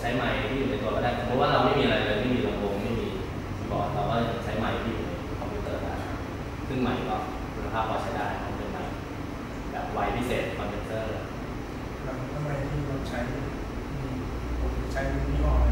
ใช้ไม้ที่อยู่ในตัวก็ได้สมมติว่าเราไม่มีอะไรเลยไม่มีลำโพงไม่มีคีย์บอร์ดเราก็ใช้ไม้ที่อยู่ในคอมพิวเตอร์ได้ซึ่งไม้ก็คุณภาพพอใช้ได้มันเป็นไมค์แบบไวพิเศษคอนเดนเซอร์แล้วทำไมที่เราใช้มีผมใช้ยี่ห้ออะ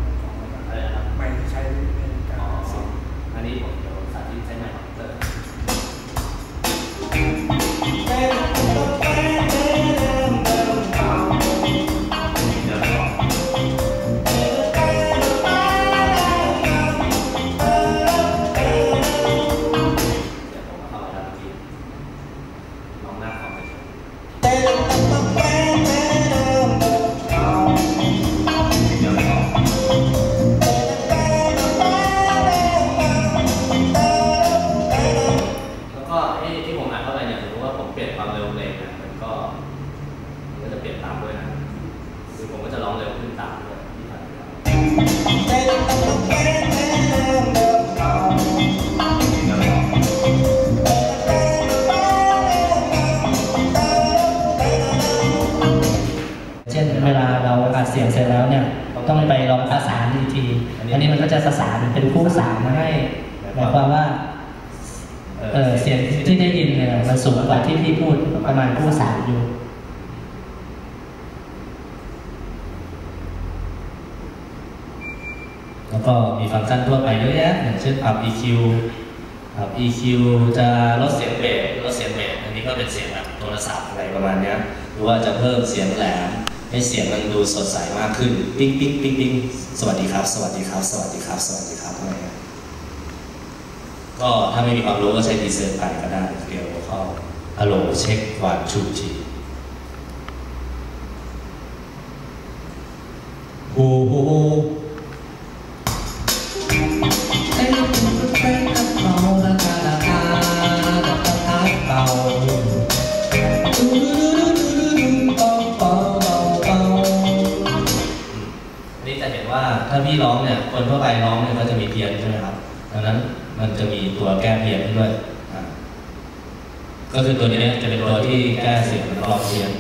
เราอัดเสียงเสร็จแล้วเนี่ยต้องไปลองประสานอีกทีอันนี้มันก็จะประสานเป็นคู่สามมาให้หมายความว่าเออเสียงที่ได้ยินเนี่ยมันสูงกว่าที่พี่พูดประมาณคู่สามอยู่แล้วก็มีฟังก์ชันทั่วไปเยอะแยะอย่างเช่นปรับ EQ ปรับ EQ จะลดเสียงเบสลดเสียงเบสอันนี้ก็เป็นเสียงแบบโทรศัพท์อะไรประมาณเนี้ยหรือว่าจะเพิ่มเสียงแหลม ให้เสียงมันดูสดใสมากขึ้น ปิ๊งปิ๊งปิ๊งปิ๊งสวัสดีครับ สวัสดีครับ สวัสดีครับ สวัสดีครับอะไรเงี้ยก็ถ้าไม่มีความรู้ก็ใช้ดีเซอร์ไปก็ได้เกี่ยวกับข้อฮัลโหลเช็ควันชูชีโอ้โหาพี่ร้องเนี่ยคนทั่วไปร้องเนี่ยก็จะมีเพี้ยนใช่ไหมครับดังนั้นมันจะมีตัวแก้เพี้ยนด้วยก็คือตัวนี้จะเป็นตัวที่แก้เสียงร้องเพี้ยน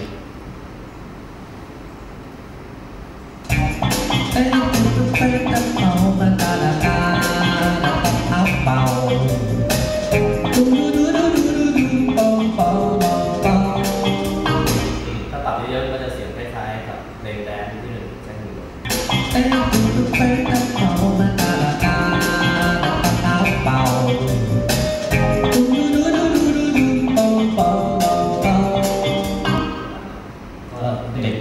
เด็ก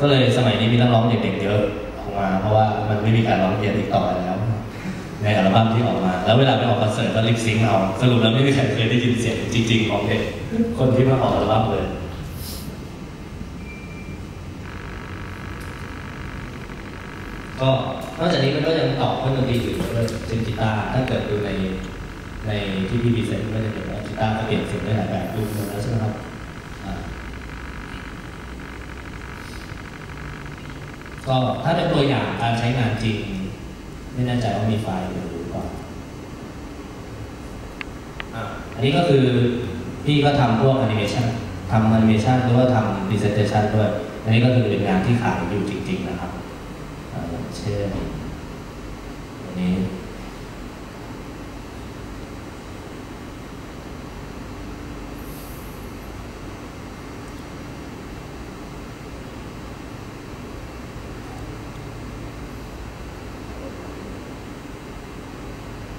ก็เลยสมัยนี้มีนักร้องเด็กๆเยอะออกมา เพราะว่ามันไม่มีการร้องเพียนอีกต่อไปแล้ว ในอัลบั้มที่ออกมา แล้วเวลาไปออกคอนเสิร์ตก็ลิปซิงค์เอาสรุปแล้วไม่มีใครเคยได้ยินเสียงจริง ๆ ของเด็กคนที่มาออกอัลบั้มเลยก็นอกจากนี้มันก็ยังต่อเครื่องดนตรีอื่นด้วยเช่นกีตาร์ถ้าเกิดดูในในที่พี่ดีไซนก็จะเห็นว่ากีตาร์ก็เปลี่ยนเสียงได้หลายแบบดูหมดแล้วใช่ไหมครับอ่า ก็ถ้าเป็นตัวอย่างการใช้งานจริง ไม่แน่ใจว่ามีไฟล์หรือเปล่าอ่าอันนี้ก็คือพี่ก็ทำพวกแอนิเมชันทำแอนิเมชันหรือว่าทำพรีเซนเทชันด้วย อันนี้ก็คือเป็นงานที่ขายอยู่จริง ๆ นะครับอ่าอย่างเช่นอันนี้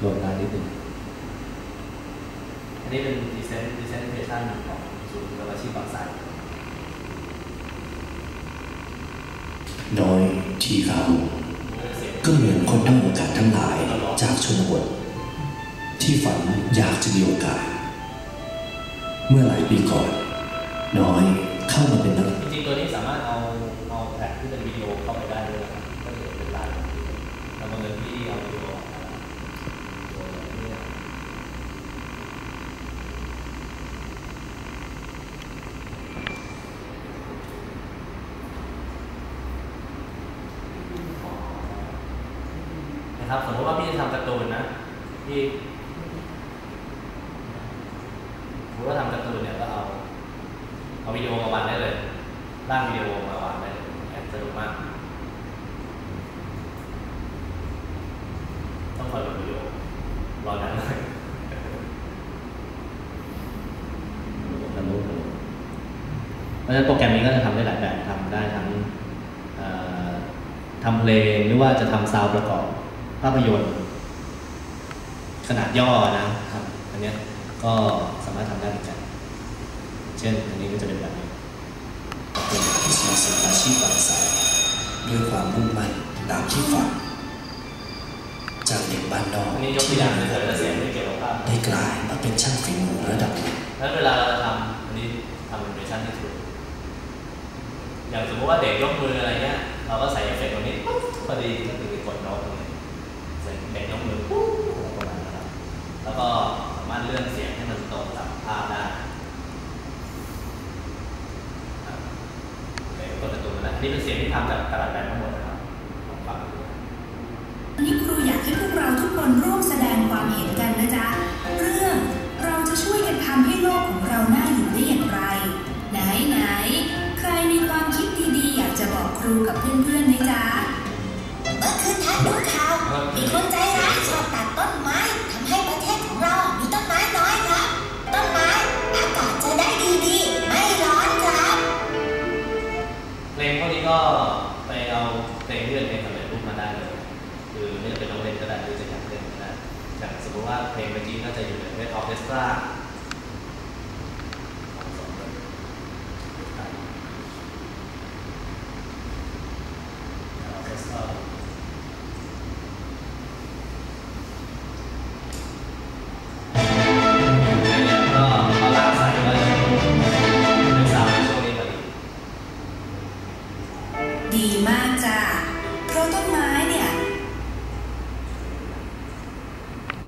โหลดนานนิดหนึ่ง อั นนี้เป็นดีเซนดีเซนเทชันของศูนย์อาชีพบางไทรน้อยทีเขาเสียงก็เหมือนคนด้อยโอกาสทั้งหลายจากชนบทที่ฝันอยากจะมีโอกาส เมื่อหลายปีก่อน น้อยเข้ามาเป็นนักจริงๆตัวนี้สามารถเอาเอาแท็กที่เป็นวิดีโอเข้าไปได้ด้วยนะครับก็จะเป็นไลน์แต่บางเอิญที่เอาวิดีโอออกมาตัวนี้ นะครับ สมมติว่าพี่จะทำการ์ตูนนะพี่สมมติว่าทำการ์ตูนเนี่ยก็เอาเอาวิดีโอมาวางได้เลยร่างวิดีโอมาวางได้เลยสนุกมากต้องคอยดูวิดีโอรอนานหน่อยเพราะฉะนั้นโปรแกรมนี้ก็จะทำได้หลายแบบทำได้ทั้งทำเพลงหรือว่าจะทำซาวด์ประกอบ ภาพยนตร์ขนาดย่อนะครับอันเนี้ยก็สามารถทำได้เหมือนกัน เช่นอันนี้ก็จะเป็นแบบนี้เป็นวิชาศิลปาชีพบางสายด้วยความมุ่งมั่นตามที่ฝันจากเด็กบ้านนอกอันนี้ยกตัวอย่างเฉยๆแล้วเสียงไม่เกี่ยวกับภาพได้กลายมาเป็นช่างฝีมือระดับหนึ่งแล้วเวลาเราทำอันนี้ทำเป็นเวอร์ชันที่ถูกอย่างสมมติว่าเด็กยกมืออะไรเงี้ยเราก็ใส่เอฟเฟกต์ตรงนี้ปุ๊บพอดีก็คือกดโน้ตตรงนี้ เสร็จเด็กยกมือปุ๊บประมาณนั้นครับแล้วก็สามารถเลื่อนเสียงให้มันตรงกับภาพได้ครับโอเคกดประตูแล้วนนี้เป็นเสียงที่ทำจากกระดาษแบนทั้งหมดนะครับลองฟังดูวันนี้ครูอยากให้พวกเราทุกคนร่วมแสดงความเห็นกันนะจ๊ะ เรื่องเราจะช่วยกันทำให้โลกของเราน่าอยู่ได้อย่างไร ไหนไหนใครมีความคิดดีๆ อยากจะบอกครูกับเพื่อน องเล่นก็ได้หรือจะอยากเล่างสมมติว่าเพลงเมื่อกี้ก็จะอยู่ในเวทออเคสตรา